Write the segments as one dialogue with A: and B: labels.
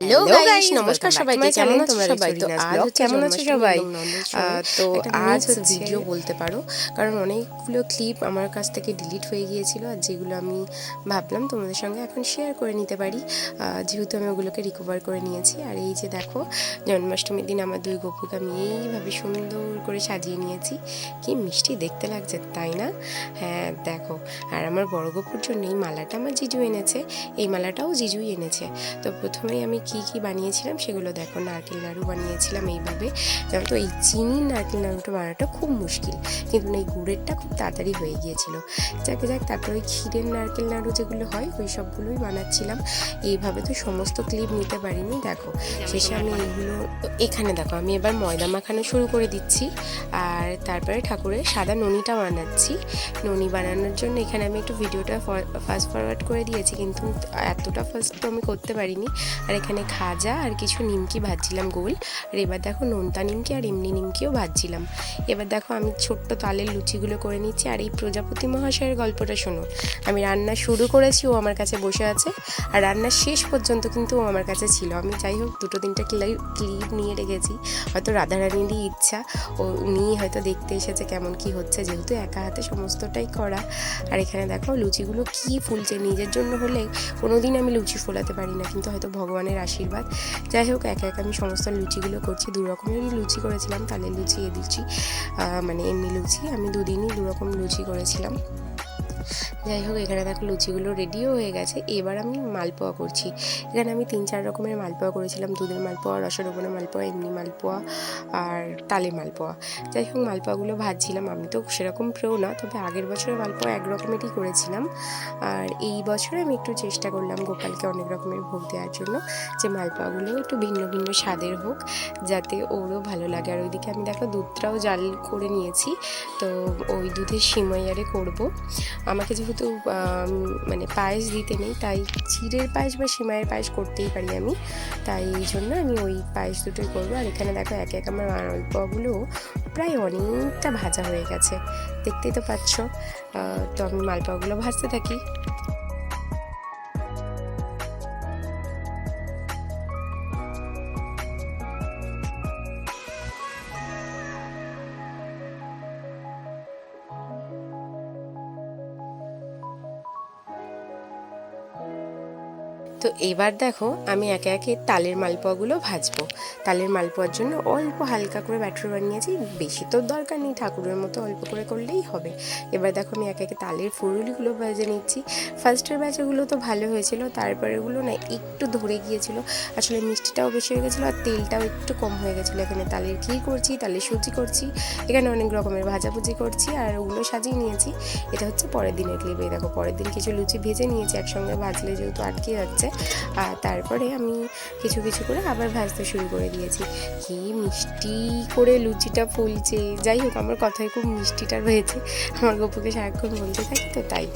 A: Hello guys নমস্কার সবাইকে কেমন আছো? সবাই তো আজ
B: কেমন আছো সবাই?
A: এবং নন্দের
B: আহ,
A: সময়
B: তো আজ
A: ভিডিও বলতে পারো কারণ অনেকগুলো ক্লিপ আমার কাছ থেকে ডিলিট হয়ে গিয়েছিল আর যেগুলো আমি ভাবলাম তোমাদের সঙ্গে এখন শেয়ার করে নিতে পারি। যেহেতু আমি ওগুলোকে রিকভার করে নিয়েছি। আর এই যে দেখো জন্মাষ্টমীর দিন আমার দুই গপুকে আমি এইভাবে সুন্দর করে সাজিয়ে নিয়েছি। কি মিষ্টি দেখতে লাগছে তাই না? হ্যাঁ দেখো আর আমার বড় গপুর জন্য এই মালাটা আমার জিজু এনেছে। এই মালাটাও জিজুই এনেছে। তো প্রথমেই আমি কি কি বানিয়েছিলাম সেগুলো দেখো। নারকেল নাড়ু বানিয়েছিলাম এইভাবে। যেমন তো, এই চিনির নারকেল নাড়ুটা বানানোটা খুব মুশকিল। কিন্তু এই গুড়েরটা খুব তাড়াতাড়ি হয়ে গিয়েছিল। যাকে, যাক, তারপরে ওই ক্ষীরের নারকেল নাড়ু যেগুলো হয়, ওই সবগুলোই বানাচ্ছিলাম। এইভাবে তো সমস্ত ক্লিপ নিতে পারিনি, দেখো। শেষে আমি এইগুলো, এখানে দেখো, আমি এবার ময়দা মাখানো শুরু করে দিচ্ছি। আর তারপরে ঠাকুরের সাদা ননিটা বানাচ্ছি। ননি বানানোর জন্য এখানে আমি একটু ভিডিওটা ফাস্ট ফরওয়ার্ড করে দিয়েছি, কিন্তু এতটা ফাস্ট তো আমি করতে পারিনি। আর এখানে খাজা আর কিছু নিমকি ভাজছিলাম গোল। আর এবার দেখো নোনতা নিমকি আর এমনি নিমকিও ভাজছিলাম। এবার দেখো আমি ছোট্ট তালের লুচিগুলো করে নিচ্ছি আর এই প্রজাপতি মহাশয়ের গল্পটা শোনো। আমি রান্না শুরু করেছি, ও আমার কাছে বসে আছে। আর রান্নার শেষ পর্যন্ত কিন্তু ও আমার কাছে ছিল। আমি যাই হোক, দুটো তিনটা ক্লিপ ক্লিপ নিয়ে রেখেছি। হয়তো রাধারানীরই ইচ্ছা। ও উনিই হয়তো দেখতে এসেছে কেমন কি হচ্ছে। যেহেতু একা হাতে সমস্তটাই করা। আর এখানে দেখো লুচিগুলো কি ফুলছে। নিজের জন্য হলে কোনোদিন আমি লুচি ফোলাতে পারি না। কিন্তু হয়তো ভগবানের আশীর্বাদ। যাই হোক, একা একা আমি সমস্ত লুচিগুলো করছি। দু রকমেরই লুচি করেছিলাম, তালের লুচি, এ দিচ্ছি মানে এমনি লুচি। আমি দুদিনই দু রকম লুচি করেছিলাম। যাই হোক, এখানে দেখো লুচিগুলো রেডিও হয়ে গেছে। এবার আমি মালপোয়া করছি। এখানে আমি তিন চার রকমের মালপোয়া করেছিলাম। দুধের মালপোয়া রসরোবনের মালপোয়া, এমনি মালপোয়া আর তালে মালপোয়া। যাই হোক, মালপোয়াগুলো ভাজছিলাম। আমি তো সেরকম প্রেও না, তবে আগের বছরের মালপোয়া এক রকমেরই করেছিলাম। আর এই বছরে আমি একটু চেষ্টা করলাম গোপালকে অনেক রকমের ভোগ দেওয়ার জন্য যে মালপোয়াগুলো একটু ভিন্ন ভিন্ন স্বাদের হোক, যাতে ওরও ভালো লাগে। আর ওইদিকে আমি দেখো দুধটাও জাল করে নিয়েছি। তো ওই দুধের সিমইয়ারে করব। আমাকে যেহেতু মানে পায়েস দিতে নেই, তাই চিড়ের পায়েস বা সিমাইয়ের পায়েস করতেই পারি আমি। তাই এই জন্য আমি ওই পায়েস দুটোই করব। আর এখানে দেখো, এক এক আমার অল্পগুলো প্রায় অনেকটা ভাজা হয়ে গেছে। দেখতেই তো পাচ্ছ তো আমি মালপোয়াগুলো ভাজতে থাকি। তো এবার দেখো আমি একে একে তালের মালপোয়াগুলো ভাজবো। তালের মালপোয়ার জন্য অল্প হালকা করে ব্যাটার বানিয়েছি, বেশি তো দরকার নেই, ঠাকুরের মতো অল্প করে করলেই হবে। এবার দেখো আমি একে একে তালের ফুরুলিগুলো ভেজে নিচ্ছি। ফার্স্টের ব্যাচেগুলো তো ভালো হয়েছিল তারপরেগুলো না একটু ধরে গিয়েছিল। আসলে মিষ্টিটাও বেশি হয়ে গেছিল আর তেলটাও একটু কম হয়ে গেছিল। এখানে তালের ঘি করছি, তালের সুজি করছি, এখানে অনেক রকমের ভাজাভুজি করছি আর ওগুলো সাজিয়ে নিয়েছি। এটা হচ্ছে পরের দিনের ক্লিপে দেখো পরের দিন কিছু লুচি ভেজে নিয়েছি, একসঙ্গে ভাজলে যেহেতু আটকে যাচ্ছে আর তারপরে আমি কিছু কিছু করে আবার ভাজতে শুরু করে দিয়েছি। কি মিষ্টি করে লুচিটা ফুলছে। যাই হোক, আমার কথায় খুব মিষ্টিটা রয়েছে আমার গপুকে সারাক্ষণ বলতে থাকি, তো তাই।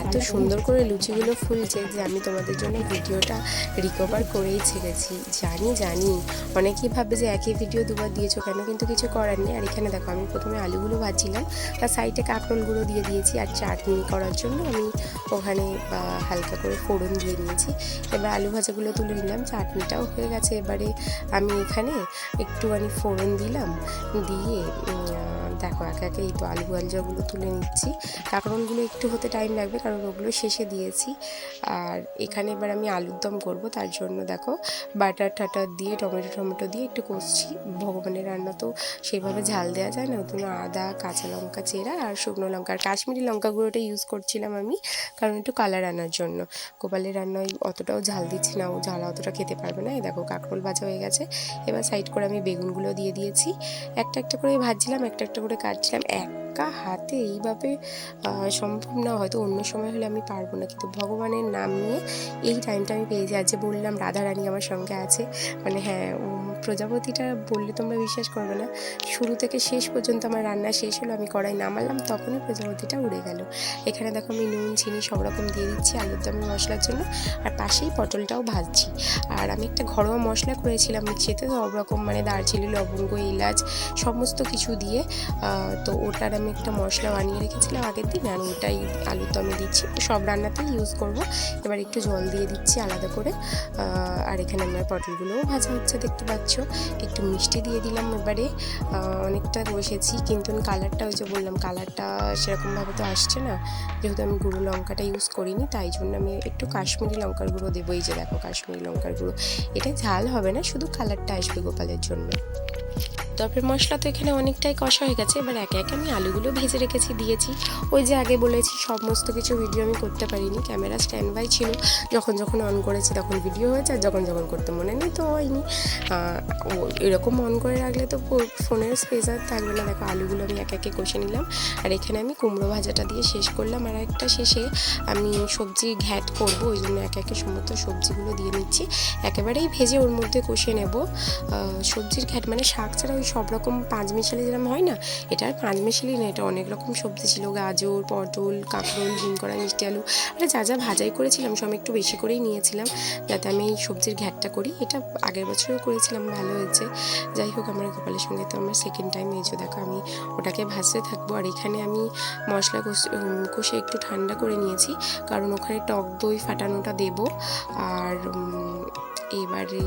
A: এত সুন্দর করে লুচিগুলো ফুলছে যে আমি তোমাদের জন্য ভিডিওটা রিকভার করেই ছেড়েছি। জানি জানি। অনেকেই ভাবে যে একই ভিডিও দুবার দিয়েছ কেন, কিন্তু কিছু করার নেই। আর এখানে দেখো, আমি প্রথমে আলুগুলো ভাজছিলাম, তার সাইডে কাঁকরোলগুলো দিয়ে দিয়েছি আর চাটনি করার জন্য আমি ওখানে হালকা করে ফোড়ন দিয়ে নিয়েছি এবার আলু ভাজাগুলো তুলে নিলাম চাটনিটাও হয়ে গেছে। এবারে আমি এখানে একটুখানি ফোড়ন দিলাম দিয়ে দেখো, একে একে এই তো আলু ভাজাগুলো তুলে নিচ্ছি। কাঁকরোলগুলো একটু হতে টাইম লাগবে কারণ ওগুলো শেষে দিয়েছি। আর এখানে এবার আমি আলুর দম করব, তার জন্য দেখো, বাটার টাটার দিয়ে, টমেটো টমেটো দিয়ে একটু কষছি। ভগবানের রান্না তো সেভাবে ঝাল দেওয়া যায় না ওই আদা, কাঁচা লঙ্কা চেরা আর শুকনো লঙ্কা। আর কাশ্মীরি লঙ্কা গুঁড়োটা ইউজ করছিলাম আমি, কারণ একটু কালার আনার জন্য। গোপালের রান্নায় অতটাও ঝাল দিচ্ছি না, ও ঝাল অতটা খেতে পারবে না। এই দেখো, কাঁকরোল ভাজা হয়ে গেছে। এবার সাইড করে আমি বেগুনগুলো দিয়ে দিয়েছি। একটা একটা করে ভাজছিলাম, একটা একটা করে কাটছিলাম একা হাতে এইভাবে সম্ভব না। হয়তো অন্য সময় হলে আমি পারব না। কিন্তু ভগবানের নাম নিয়ে এই টাইমটা আমি পেয়েছি আজ যে বললাম, রাধারানী আমার সঙ্গে আছে। মানে হ্যাঁ প্রজাপতিটা বললে তোমরা বিশ্বাস করবে না। শুরু থেকে শেষ পর্যন্ত আমার রান্না শেষ হলো, আমি কড়াই নামালাম, তখনই প্রজাপতিটা উড়ে গেল। এখানে দেখো আমি নুন, চিনি সব রকম দিয়ে দিচ্ছি, আলুর দমের মশলার জন্য। আর পাশেই পটলটাও ভাজছি। আর আমি একটা ঘরোয়া মশলা করেছিলাম মিক্সিতে সব রকম মানে দারচিনি, লবঙ্গ, এলাচ, সমস্ত কিছু দিয়ে। তো ওটার আমি একটা মশলা বানিয়ে রেখেছিলাম আগের দিন, আর ওটাই আলুর দমে দিচ্ছি। সব রান্নাতেই ইউজ করব। এবার একটু জল দিয়ে দিচ্ছি আলাদা করে। আর এখানে আমার পটলগুলোও ভাজা হচ্ছে, দেখতে পাচ্ছ। একটু মিষ্টি দিয়ে দিলাম এবারে। অনেকটা বসেছি কিন্তু কালারটা ওই যে বললাম কালারটা সেরকমভাবে তো আসছে না। যেহেতু আমি গুঁড়ো লঙ্কাটা ইউজ করিনি, তাই জন্য আমি একটু কাশ্মীরি লঙ্কার গুঁড়ো দেবো। এই যে দেখো কাশ্মীরি লঙ্কার গুঁড়ো। এটা ঝাল হবে না, শুধু কালারটা আসবে গোপালের জন্য। তবে মশলা তো এখানে অনেকটাই কষা হয়ে গেছে। এবার একে একে আমি আলুগুলো ভেজে রেখেছি, দিয়েছি। ওই যে আগে বলেছি, সমস্ত কিছু ভিডিও আমি করতে পারিনি। ক্যামেরা স্ট্যান্ড বাই ছিল। যখন যখন অন করেছি তখন ভিডিও হয়েছে, আর যখন যখন করতে মনে নেই তো হয়নি। এরকম অন করে রাখলে তো ফোনের স্পেস আর থাকবে না। দেখো, আলুগুলো আমি একে একে কষে নিলাম। আর এখানে আমি কুমড়ো ভাজাটা দিয়ে শেষ করলাম। আর একটা শেষে আমি সবজি ঘ্যাট করব, ওই জন্য একে একে সমস্ত সবজিগুলো দিয়ে নিচ্ছি। একেবারেই ভেজে ওর মধ্যে কষে নেব। সবজির ঘ্যাট মানে শাক ছাড়া ওই সব রকম পাঁচ মিশালি যেরকম হয় না, এটা আর পাঁচ মিশালি না, এটা অনেক রকম সবজি ছিল, গাজর, পটল, কাঁকরোল করা মিষ্টি আলু। আর যা যা ভাজাই করেছিলাম, সব একটু বেশি করেই নিয়েছিলাম, যাতে আমি এই সবজির ঘ্যাটটা করি। এটা আগের বছরও করেছিলাম, ভালো হয়েছে। যাই হোক, আমার গোপালের সঙ্গে তো আমার সেকেন্ড টাইম যে দেখো, আমি ওটাকে ভাজতে থাকব। আর এখানে আমি মশলা কষে একটু ঠান্ডা করে নিয়েছি, কারণ ওখানে টক দই ফাটানোটা দেবো। আর এবারে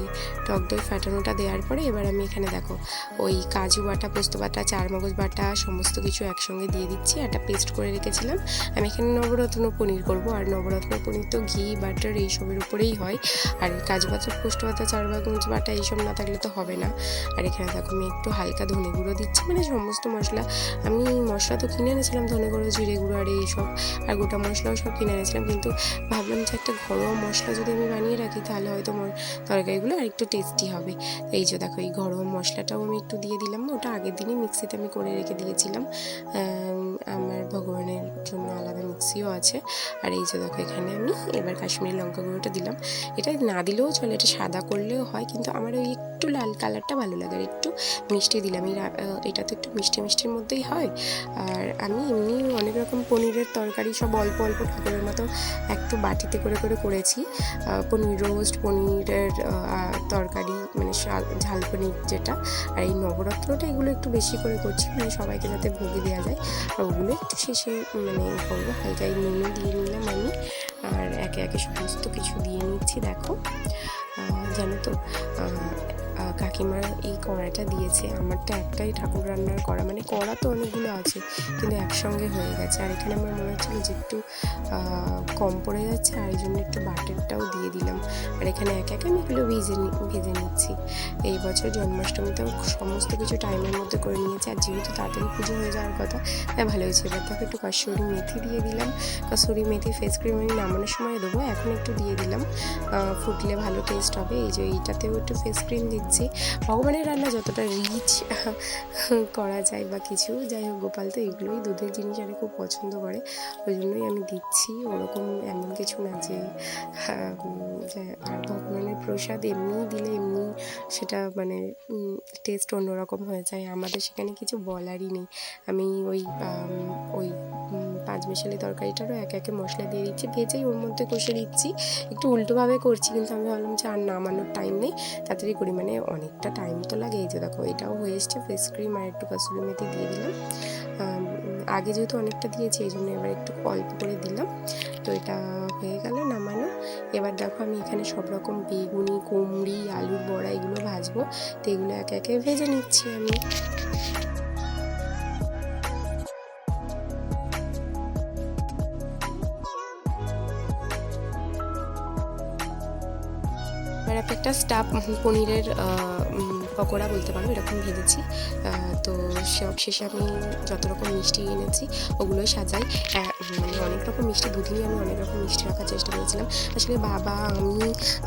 A: টক দই ফাটানোটা দেওয়ার পরে এবার আমি এখানে দেখো ওই কাজু বাটা, পোস্ত বাটা, চার চারমগজ বাটা সমস্ত কিছু একসঙ্গে দিয়ে দিচ্ছি একটা পেস্ট করে রেখেছিলাম। আমি এখানে নবরত্ন পনির করব, আর নবরত্ন পনির তো ঘি, বাটার এইসবের উপরেই হয়, আর কাজু বাটা, পোস্ত বাটা চারমগজ বাটা এইসব না থাকলে তো হবে না। আর এখানে দেখো আমি একটু হালকা ধনে গুঁড়ো দিচ্ছি মানে সমস্ত মশলা, আমি মশলা তো কিনে এনেছিলাম, ধনে গুঁড়ো, জিরে গুঁড়ো, আর এইসব, আর গোটা মশলাও সব কিনে এনেছিলাম, কিন্তু ভাবলাম যে একটা ঘরোয়া মশলা যদি আমি বানিয়ে রাখি, তাহলে হয়তো তরকারিগুলো আর একটু টেস্টি হবে। এই যে দেখো, এই গরম মশলাটাও আমি একটু দিয়ে দিলাম না, ওটা আগের দিনই মিক্সিতে আমি করে রেখে দিয়েছিলাম। আমার ভগবানের জন্য আলাদা মিক্সিও আছে। আর এই যে দেখো, এখানে আমি এবার কাশ্মীরি লঙ্কা গুঁড়োটা দিলাম। এটা না দিলেও চলে, এটা সাদা করলেও হয়, কিন্তু আমার ওই একটু লাল কালারটা ভালো লাগে, আর একটু মিষ্টি দিলাম এটা তো একটু মিষ্টি মিষ্টির মধ্যেই হয়। আর আমি এমনি অনেক রকম পনিরের তরকারি সব অল্প অল্প ঠাকুরের মতো একটু বাটিতে করে করে করেছি। পনির রোস্ট পনিরের আহ, তরকারি মানে ঝাল পনির যেটা আর এই নবরত্নটা এগুলো একটু বেশি করে করছি মানে সবাইকে যাতে ভোগে দেওয়া যায় আর ওগুলো একটু শেষে মানে করব হালকা নুনে দিয়ে নিলাম আমি আর একে একে সমস্ত কিছু দিয়ে নিচ্ছি দেখো জানো তো কাকিমার এই কড়াটা দিয়েছে। আমারটা একটাই ঠাকুর রান্নার কড়া। মানে কড়া তো অনেকগুলো আছে, কিন্তু একসঙ্গে হয়ে গেছে। আর এখানে আমার মনে হচ্ছিল যে একটু কম পড়ে যাচ্ছে, আর এই জন্য একটু বাটারটাও দিয়ে দিলাম। আর এখানে এক এক আমি এগুলো ভেজে ভেজে নিচ্ছি। এই বছর জন্মাষ্টমীতেও সমস্ত কিছু টাইমের মধ্যে করে নিয়েছি, আর যেহেতু তাড়াতাড়ি পুজো হয়ে যাওয়ার কথা, তাই ভালো হয়েছে। এবার দেখো একটু কসুরি মেথি দিয়ে দিলাম। কসুরি মেথি ফেস ক্রিম আমি নামানোর সময় দেবো, এখন একটু দিয়ে দিলাম। ফুটলে ভালো টেস্ট হবে। এই যে এইটাতেও একটু ফেস ক্রিম দিচ্ছি। ভগবানের রান্না যতটা রিচ করা যায় বা কিছু, যাই হোক গোপাল তো এগুলোই দুধের জিনিস আর খুব পছন্দ করে। ওই জন্যই আমি দিচ্ছি। ওরকম এমন কিছু না যে আর ভগবানের প্রসাদ এমনি দিলে এমনি সেটা মানে টেস্ট অন্যরকম হয়ে যায়। আমাদের সেখানে কিছু বলারই নেই। আমি ওই ওই পাঁচ মিশালি তরকারিটারও এক একে মশলা দিয়ে দিচ্ছি। ভেজেই ওর মধ্যে কষে দিচ্ছি একটু উল্টোভাবে করছি কিন্তু আমি ভাবলাম যে আর নামানোর টাইম নেই। তাড়াতাড়ি করি মানে অনেকটা টাইম তো লাগে। এই যে দেখো, এটাও হয়ে এসছে ফেস ক্রিম আর একটু কাসুরি মেথি দিয়ে দিলাম। আগে যেহেতু অনেকটা দিয়েছি, এই জন্য এবার একটু অল্প করে দিলাম। তো এটা হয়ে গেল নামানো। এবার দেখো, আমি এখানে সব রকম বেগুনি, কুমড়ি, আলুর বড়া এগুলো ভাজবো। তো এগুলো একে একে ভেজে নিচ্ছি আমি। স্টাফ পনিরের পকোড়া বলতে পারো, এরকম ভেজেছি। তো সব শেষে আমি যত রকম মিষ্টি এনেছি, ওগুলোই সাজাই। মানে অনেক রকম মিষ্টি, দুদিনই আমি অনেক রকম মিষ্টি রাখার চেষ্টা করেছিলাম। আসলে বাবা, আমি,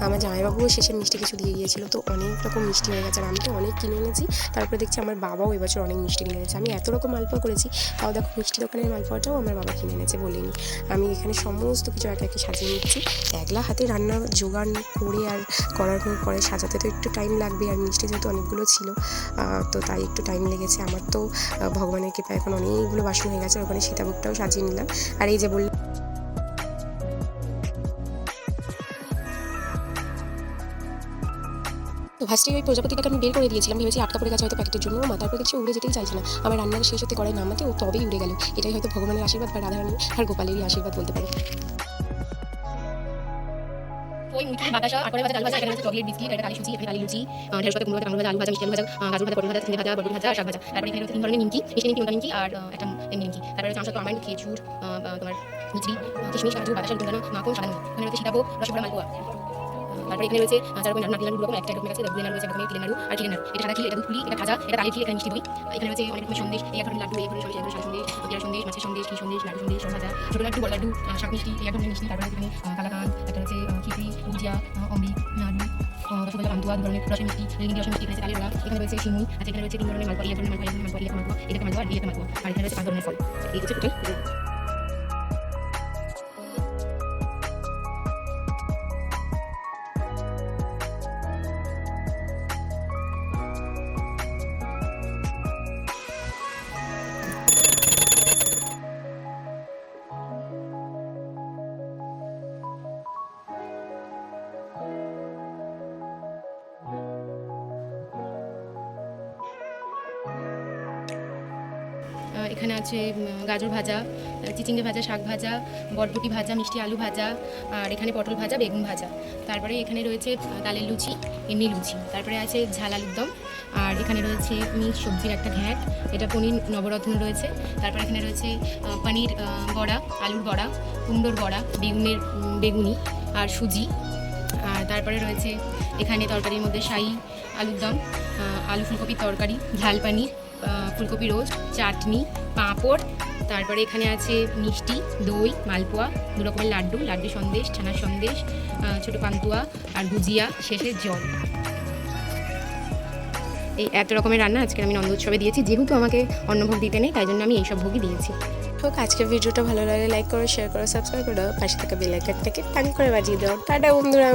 A: আমার জামাইবাবুও শেষে মিষ্টি কিছু দিয়ে গিয়েছিল, তো অনেক রকম মিষ্টি হয়ে গেছে। আর আমি তো অনেক কিনে এনেছি, তারপরে দেখছি আমার বাবাও এবছর অনেক মিষ্টি কিনে এনেছে। আমি এত রকম মালপোয়া করেছি, তাও দেখো মিষ্টি দোকানের মালপোয়াটাও আমার বাবা কিনে এনেছে বলিনি। আমি এখানে সমস্ত কিছু একে একে সাজিয়ে নিচ্ছি। একলা হাতে রান্না জোগান করে আর করার পরে সাজাতে তো একটু টাইম লাগবে আর মিষ্টি যেহেতু অনেকগুলো ছিল তো তাই একটু টাইম লেগেছে। আমার তো ভগবানের কৃপায় এখন অনেকগুলো বাসন হয়ে গেছে ওখানে সীতাভোগটাও সাজিয়ে নিলাম। আর এই যে বললাম তো ফার্স্টে ওই প্রজাপতিটাকে আমি বের করে দিয়েছিলাম, ভেবেছি আটকা পড়ে গেছে হয়তো প্যাকেটের জন্য মা তারপর কিছু উড়ে যেতেই চাইছে না। আমার রান্নার শেষ হতে করে নামাতে ও তবেই উড়ে গেল। এটাই হয়তো ভগবানের আশীর্বাদ বা রাধারানী আর গোপালেরই আশীর্বাদ বলতে পারো।
B: দই মুখি বাতাসা আটরে ভাজা আলু ভাজা এখানে চকলেট, বিস্কিট এটা কালি সুজি, এখানে লুচি ঢেঁড়স পাতা, কুমড়ো ভাজা, আলু ভাজা, মিষ্টি আলু ভাজা গাজর ভাজা, পটল ভাজা চিংড়ি ভাজা, বরবটি ভাজা, শাক ভাজা। তারপরে এখানে তিন ধরনের নিমকি, মিষ্টি নিমকি মোটা নিমকি, আর একটা এমনি নিমকি। তারপরে রয়েছে আমার সাথে আমান্ড খেজুর তোমার মিচড়ি কিশমিশ কাজু বাতাসা লুচি মাখন সাদা নিমকি এখানে রয়েছে সীতাভোগ, রসগোল্লা, মালপোয়া। তারপরে এখানে রয়েছে চার রকমের নাড়ু নাড়ু রকম একটা রকমের আছে দুই নাড়ু রয়েছে রকমের নাড়ু আর চিকেন নাড়ু। এটা সাদা ক্ষীর এটা পুলি এটা ভাজা এটা তালের মিষ্টি দই। এখানে রয়েছে অনেক রকমের সন্দেশ এই ধরনের লাড্ডু এই ধরনের সন্দেশ সন্দেশ পেয়ারা সন্দেশ মাছের সন্দেশ কি সন্দেশ লাড্ডু সন্দেশ সব ভাজা। ছোট লাড্ডু বড় লাড্ডু শাক মিষ্টি এই ধরনের মিষ্টি তারপরে আছে এখানে কালাকান একটা রয়েছে আহ, খিচুড়ি ভুজিয়া অমৃত নাড়ু রসগোল্লা পান্তুয়া দু ধরনের রসের মিষ্টি এখানে আছে কালের এখানে রয়েছে শিমুই আচ্ছা এখানে রয়েছে তিন ধরনের মালপোয়া এই ধরনের মালপোয়া এই ধরনের মালপোয়া এই মালপোয়া এই মালপোয়া আর এখানে রয়েছে পাঁচ ধরনের ফল। এই হচ্ছে টোটাল এখানে আছে গাজর ভাজা চিচিঙ্গে ভাজা, শাক ভাজা বটবটি ভাজা, মিষ্টি আলু ভাজা, আর এখানে পটল ভাজা, বেগুন ভাজা। তারপরে এখানে রয়েছে ডালের লুচি, এমনি লুচি। তারপরে আছে ঝাল আলুর দম, আর এখানে রয়েছে মিক্স সবজির একটা ঘ্যাট, এটা পনির নবরত্ন রয়েছে। তারপর এখানে রয়েছে পনির বড়া, আলুর বড়া, কুমড়োর বড়া, বেগুনের বেগুনি, আর সুজি। আর তারপরে রয়েছে, এখানে তরকারির মধ্যে শাহি আলুর দম আলু ফুলকপির তরকারি, ঝাল পানির ফুলকপি রোস্ট, চাটনি, পাঁপড়, তারপরে এখানে আছে মিষ্টি, দই, মালপোয়া, দু রকমের লাড্ডু লাড্ডু সন্দেশ, ছানার সন্দেশ ছোটো পান্তুয়া আর ভুজিয়া শেষে জল। এই এত রকমের রান্না আজকে আমি নন্দ উৎসবে দিয়েছি, যেহেতু আমাকে অন্নভোগ দিতে নেই, তাই জন্য আমি এইসব ভোগই দিয়েছি।
A: হোক, আজকের ভিডিওটা ভালো লাগলে লাইক করো শেয়ার করো সাবস্ক্রাইব করো, পাশে থাকা বেল আইকনটাকে টান করে বাজিয়ে দাও। টাটা বন্ধুরা।